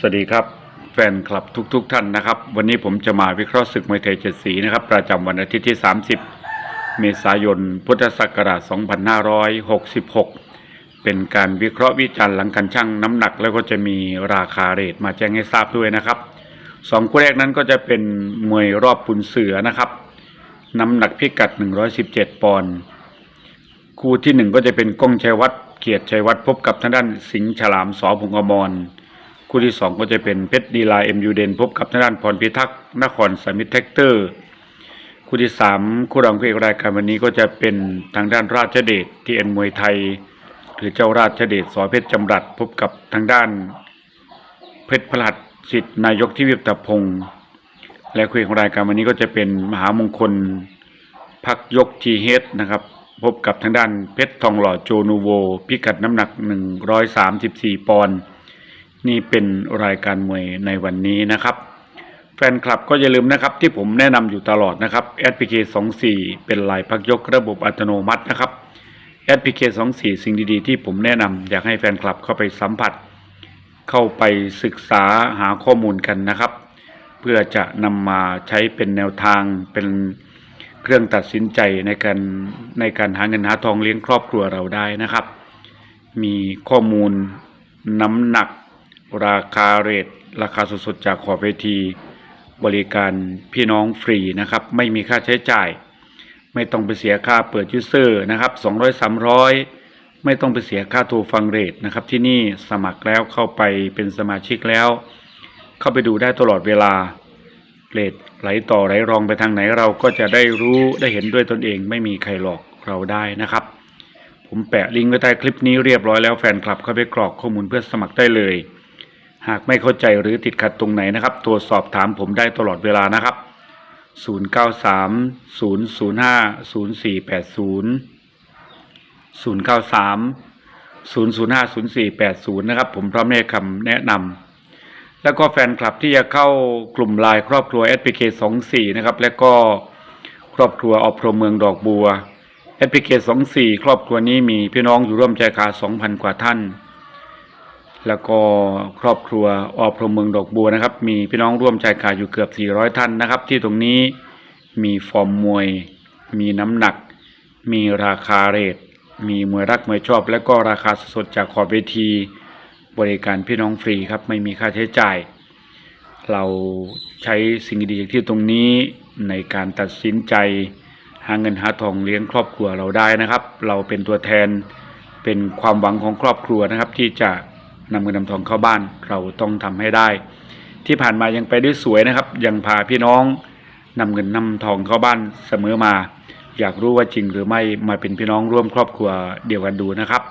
สวัสดีครับแฟนคลับทุกๆทท่านนะครับ วันนี้ผมจะมาวิเคราะห์ศึกมวยไทยเจ็ดสีนะครับ ประจำวันอาทิตย์ที่ 30 เมษายน พุทธศักราช 2566 เป็นการวิเคราะห์วิจารณ์หลังการชั่งน้ำหนักแล้วก็จะมีราคาเรทมาแจ้งให้ทราบด้วยนะครับสองคู่แรกนั้นก็จะเป็นมวยรอบปุนเสือนะครับ น้ำหนักพิกัด 117 ปอนด์คู่ที่หนึ่งก็จะเป็นก้องชัยวัฒน์เกียรติชัยวัฒน์พบกับทางด้านสิงห์ฉลามสอพงษ์อมร คู่ที่สองก็จะเป็นเพชรดีลาเอ็มยูเดนพบกับทางด้านพรพิทักษ์นครสมิทแท็กเตอร์ คู่ที่สามคู่รองคู่เอกรายการวันนี้ก็จะเป็นทางด้านราชเดชที่เอ็นมวยไทย หรือเจ้าราชเดชสอเพชรจำรัดพบกับทางด้าน เพชรพลัดสิทธิ์นายกที่วิบตพงศ์และคู่เอกของรายการวันนี้ก็จะเป็นมหามงคลพักยกทีเฮดนะครับ พบกับทางด้านเพชรทองหล่อโจนูโว พิกัดน้ำหนัก 134 ปอนด์ นี่เป็นรายการมวยในวันนี้นะครับ แฟนคลับก็อย่าลืมนะครับ ที่ผมแนะนำอยู่ตลอดนะครับ SPK 24เป็นลายพักยกระบบอัตโนมัตินะครับ SPK 24สิ่งดีๆ ที่ผมแนะนำอยากให้แฟนคลับเข้าไปสัมผัส เข้าไปศึกษาหาข้อมูลกันนะครับ เพื่อจะนำมาใช้เป็นแนวทางเป็นเครื่องตัดสินใจในการในการหาเงินหาทองเลี้ยงครอบครัวเราได้นะครับ มีข้อมูลน้ำหนัก ราคาเรทราคาสดๆจากขอบเวที บริการพี่น้องฟรีนะครับ ไม่มีค่าใช้จ่าย ไม่ต้องไปเสียค่าเปิดยูเซอร์นะครับ200 300 ไม่ต้องไปเสียค่าโทรฟังเรทนะครับ ที่นี่สมัครแล้วเข้าไปเป็นสมาชิกแล้ว เข้าไปดูได้ตลอดเวลาเรทไหลต่อไหลรองไปทางไหนเราก็จะได้รู้ได้เห็นด้วยตนเองไม่มีใครหลอกเราได้นะครับ ผมแปะลิงก์ไว้ใต้คลิปนี้เรียบร้อยแล้วแฟนคลับเข้าไปกรอกข้อมูลเพื่อสมัครได้เลย หากไม่เข้าใจหรือติดขัดตรงไหนนะครับตรวจสอบถามผมได้ตลอดเวลานะครับ 093 005 0480 093 005 0480 นะครับ ผมพร้อมให้คำแนะนำแล้วก็แฟนคลับที่จะเข้ากลุ่มไลน์ครอบครัว SPK 24นะครับ และก็ครอบครัวอพรมเมืองดอกบัว SPK 24ครอบครัวนี้มีพี่น้องอยู่ร่วมใจคา2,000 กว่าท่าน แล้วก็ครอบครัวอพรมเมืองดอกบัวนะครับ มีพี่น้องร่วมใจคาอยู่เกือบ 400 ท่านนะครับ ที่ตรงนี้มีฟอร์มมวย มีน้ำหนัก มีราคาเรทมีมวยรักมวยชอบ และก็ราคาสดจากขอบเวที บริการพี่น้องฟรีครับไม่มีค่าใช้จ่าย เราใช้สิ่งดีๆที่ตรงนี้ในการตัดสินใจ หาเงินหาทองเลี้ยงครอบครัวเราได้นะครับ เราเป็นตัวแทนเป็นความหวังของครอบครัวนะครับที่จะ นำเงินนำทองเข้าบ้านเราต้องทำให้ได้ ที่ผ่านมายังไปได้สวยนะครับ ยังพาพี่น้องนำเงินนำทองเข้าบ้านเสมอมา อยากรู้ว่าจริงหรือไม่มาเป็นพี่น้องร่วมครอบครัวเดียวกันดูนะครับ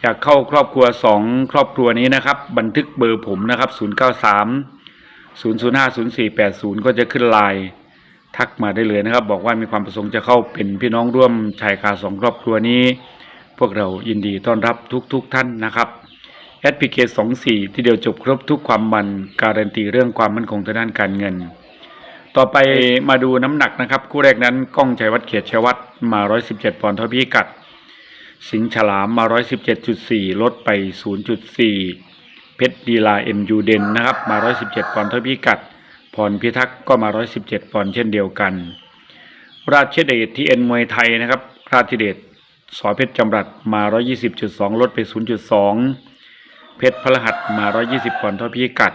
อยากเข้าครอบครัวสองครอบครัวนี้นะครับ บันทึกเบอร์ผมนะครับ 093 005 0480 ก็จะขึ้นไลน์ทักมาได้เลยนะครับ บอกว่ามีความประสงค์จะเข้าเป็นพี่น้องร่วมชายคาสองครอบครัวนี้ พวกเรายินดีต้อนรับทุกๆทท่านนะครับ SPK 24ที่เดียวจบครบทุกความมันการันตีเรื่องความมั่นคงทางด้านการเงิน ต่อไปมาดูน้ำหนักนะครับ คู่แรกนั้นก้องชัยวัฒน์เขียรติชัยวัฒน์มา 117 ปอนด์เท่าพิกัด สิงฉลามมา 117.4 ลดไป 0.4 เพชรดีลาเอ็มยูเดนนะครับมา 117 ปอนด์เท่าพิกัดพรพิทักษ์ก็มา 117 ปอนด์เช่นเดียวกัน ราชเดชที่เอ็นมวยไทยนะครับ ราชเดชสอเพชรจำรัดมา 120.2 ลดไป 0.2 เพชรพลหัสมา 120ปอนด์เท่าพิกัด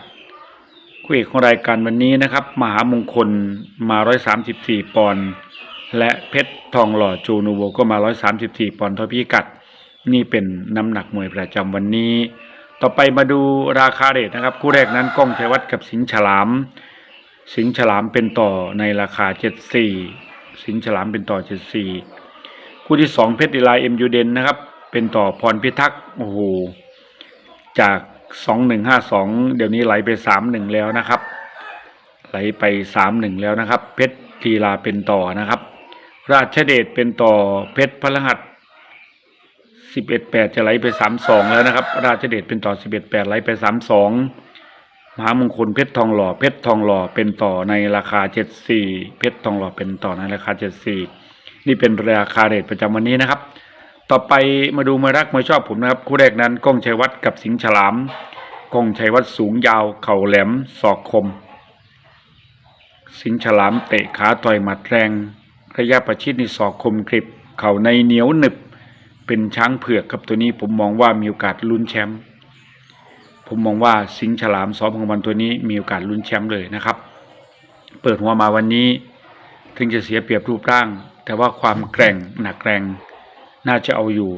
คู่เอกของรายการวันนี้นะครับ มหามงคลมา 134 ปอนด์และเพชรทองหล่อจูนูโวก็มา 134 ปอนด์เท่าพิกัด นี่เป็นน้ำหนักมวยประจำวันนี้ ต่อไปมาดูราคาเรทนะครับ คู่แรกนั้นก้องชัยวัฒน์กับสิงห์ฉลาม สิงห์ฉลามเป็นต่อในราคา 74 สิงห์ฉลามเป็นต่อ 74 คู่ที่ 2 เพชรดีลาเอ็มยูเดนนะครับ เป็นต่อพรพิทักษ์โอ้โห จาก2152เดี๋ยวนี้ไหลไป31แล้วนะครับ ไหลไป31แล้วนะครับ เพชรลีลาเป็นต่อนะครับ ราชเดชเป็นต่อเพชรพลหัส11 8จะไหลไป32แล้วนะครับ ราชเดชเป็นต่อ11 8ไหลไป32มหามงคลเพชรทองหล่อเพชรทองหล่อเป็นต่อในราคา74เพชรทองหล่อเป็นต่อในราคา74นี่เป็นราคาเรทประจำวันนี้นะครับ ต่อไปมาดูมวยรักมวยชอบผมนะครับ คู่แรกนั้นก้องชัยวัฒน์กับสิงห์ฉลามก้องชัยวัดสูงยาว เข่าแหลมศอกคม สิงห์ฉลามเตะขาต่อยหมัดแรงระยะประชิดในศอกคมกริบ เข่าในเหนียวหนึบ เป็นช้างเผือกครับตัวนี้ผมมองว่ามีโอกาสลุ้นแชมป์ผมมองว่าสิงห์ฉลามสอมพงวันตัวนี้มีโอกาสลุ้นแชมป์เลยนะครับ เปิดหัวมาวันนี้ ถึงจะเสียเปรียบรูปร่าง แต่ว่าความแกร่งหนักแรง น่าจะเอาอยู่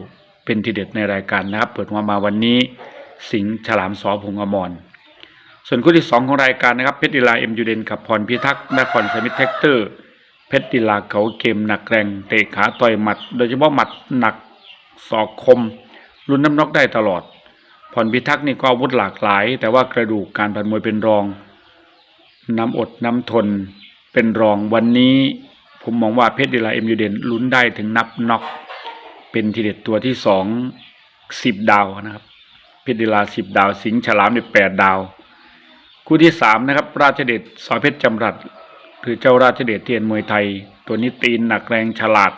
เป็นทีเด็ดในรายการนะครับ เปิดหัวมาวันนี้ สิงห์ฉลามสอพงอมรส่วนคู่ที่สองของรายการนะครับเพชรดีลาเอ็มยูเดนกับพรพิทักษ์นครสมิทแท็กเตอร์เพชรดีลาเขาเกมหนักแรงเตะขาต่อยหมัด โดยเฉพาะหมัดหนักศอกคมลุ้นน้ำนอกได้ตลอดพรพิทักษ์นี่ก็อาวุธหลากหลาย แต่ว่ากระดูกการผันมวยเป็นรอง น้ำอดน้ำทนเป็นรองวันนี้ ผมมองว่าเพชรดีลาเอ็มยูเดนลุ้นได้ถึงนับน็อก เป็นทีเด็ดตัวที่สองสิบดาวนะครับเพชรดีลาสิบดาว สิงห์ฉลามเนี่ยแปดดาว คู่ที่สามนะครับ ราชเดชสอเพชรจำรัดหรือเจ้าราชเดชเทียนมวยไทย ตัวนี้ตีนหนักแรงฉลาด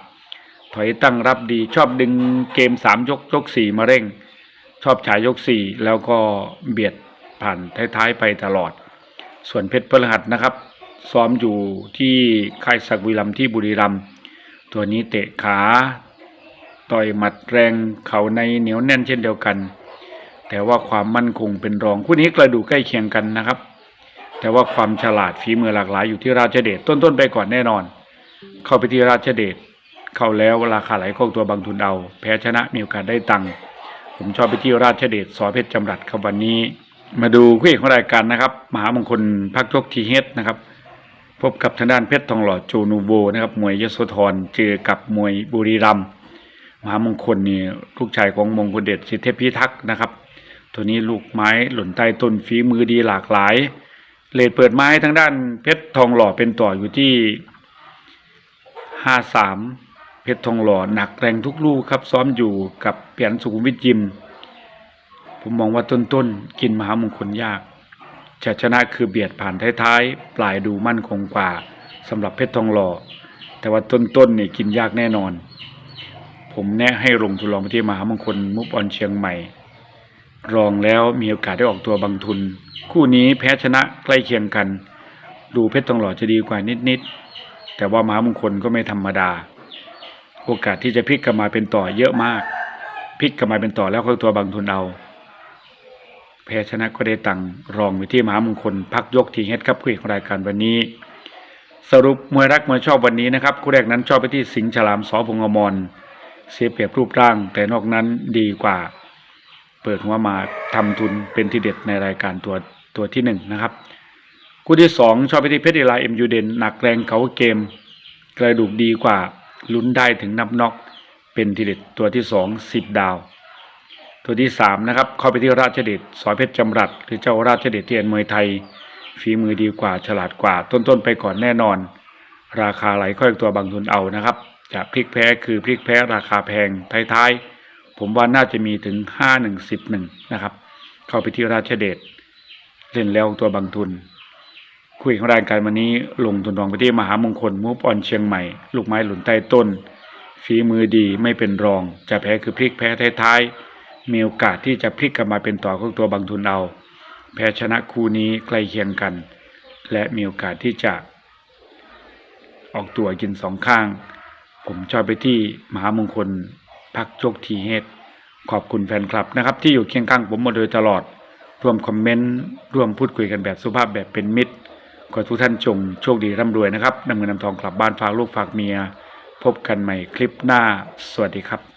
ถอยตั้งรับดี ชอบดึงเกมสามยกยกสี่มาเร่ง ชอบฉายยกสี่แล้วก็เบียดผ่านท้ายๆไปตลอด ส่วนเพชรพฤหัสนะครับ ซ้อมอยู่ที่ค่ายศักดิ์วิลัมที่บุรีรัมย์ตัวนี้เตะขา ต่อยหมัดแรงเข่าในเหนียวแน่นเช่นเดียวกัน แต่ว่าความมั่นคงเป็นรองคู่นี้กระดูกใกล้เคียงกันนะครับ แต่ว่าความฉลาดฝีมือหลากหลายอยู่ที่ราชเดชต้นๆไปก่อนแน่นอน เข้าไปที่ราชเดชเข้าแล้วราคาไหลคงตัวบางทุนเอา แพ้ชนะมีโอกาสได้ตังค์ผมชอบไปที่ราชเดชสอเพชรจำรัดครับวันนี้ มาดูคู่เอกของรายการนะครับ มหามงคลพักยกทีเฮดนะครับพบกับทางด้านเพชรทองหล่อโจนูโวนะครับมวยยโสธรเจอกับมวยบุรีรัมย์ มหามงคลนี่ลูกชายของมงคลเดชสิทธิพิทักษ์นะครับ ตัวนี้ลูกไม้หล่นใต้ต้นฝีมือดีหลากหลาย เลดเปิดไม้ทางด้านเพชรทองหล่อเป็นต่ออยู่ที่ห้าสามเพชรทองหล่อหนักแรงทุกลูกครับ ซ้อมอยู่กับเปียนสุขุมวิทยิม ผมมองว่าต้นๆกินมหามงคลยากจะชนะคือเบียดผ่านท้ายๆ ปลายดูมั่นคงกว่าสำหรับเพชรทองหล่อ แต่ว่าต้นๆนี่กินยากแน่นอน ผมแนะให้ลงทุนลองไปที่มหามงคลมุกออนเชียงใหม่ รองแล้วมีโอกาสได้ออกตัวบางทุน คู่นี้แพ้ชนะใกล้เคียงกัน ดูเพชรทองหล่อจะดีกว่านิดๆแต่ว่ามหามงคลก็ไม่ธรรมดา โอกาสที่จะพลิกกลับมาเป็นต่อเยอะมากพลิกกลับมาเป็นต่อแล้วค่อยตัวบางทุนเอาแพ้ชนะก็ได้ตังรองไปที่มหามงคลพักยกทีเฮ็ดครับคู่เอกของรายการวันนี้ สรุปมวยรักมวยชอบวันนี้นะครับคู่แรกนั้นชอบไปที่สิงห์ฉลามสอพงอมร เสียเปรียบรูปร่าง แต่นอกนั้นดีกว่า เปิดหัวมาทำทุนเป็นที่เด็ดในรายการตัวตัวที่หนึ่งนะครับ คู่ที่สองชอบไปที่เพชรเอลาเอ็มยูเดนหนักแรงเขาเกม กระดูกดีกว่าลุ้นได้ถึงนับน็อกเป็นทีเด็ดตัวที่สองสิบดาว ตัวที่สามนะครับเข้าไปที่ราชเดชสอยเพชรจำรัดหรือเจ้าราชเดชเทียนมวยไทยฝีมือดีกว่าฉลาดกว่า ต้นๆไปก่อนแน่นอน ราคาไหลค่อยตัวบางทุนเอานะครับ จะพลิกแพ้คือพลิกแพ้ราคาแพงท้ายๆ ผมว่าน่าจะมีถึงห้าหนึ่งสิบหนึ่งนะครับ เข้าไปที่ราชเดชเล่นแล้วตัวบางทุน คุยของรายการวันนี้ลงทุนรองไปที่มหามงคลมูฟออนเชียงใหม่ ลูกไม้หล่นใต้ต้น ฝีมือดีไม่เป็นรอง จะแพ้คือพลิกแพ้ท้ายๆ มีโอกาสที่จะพลิกกลับมาเป็นต่อของตัวบางทุนเอาแพ้ชนะคู่นี้ใกล้เคียงกัน และมีโอกาสที่จะ ออกตัวกินสองข้าง ผมชอบไปที่มหามงคลพักโชคทีเฮดขอบคุณแฟนคลับนะครับ ที่อยู่เคียงข้างผมมาโดยตลอด ร่วมคอมเมนต์ ร่วมพูดคุยกันแบบสุภาพแบบเป็นมิตร ขอทุกท่านจงโชคดีร่ำรวยนะครับนำเงินนำทองกลับบ้านฝากลูกฝากเมีย พบกันใหม่คลิปหน้า สวัสดีครับ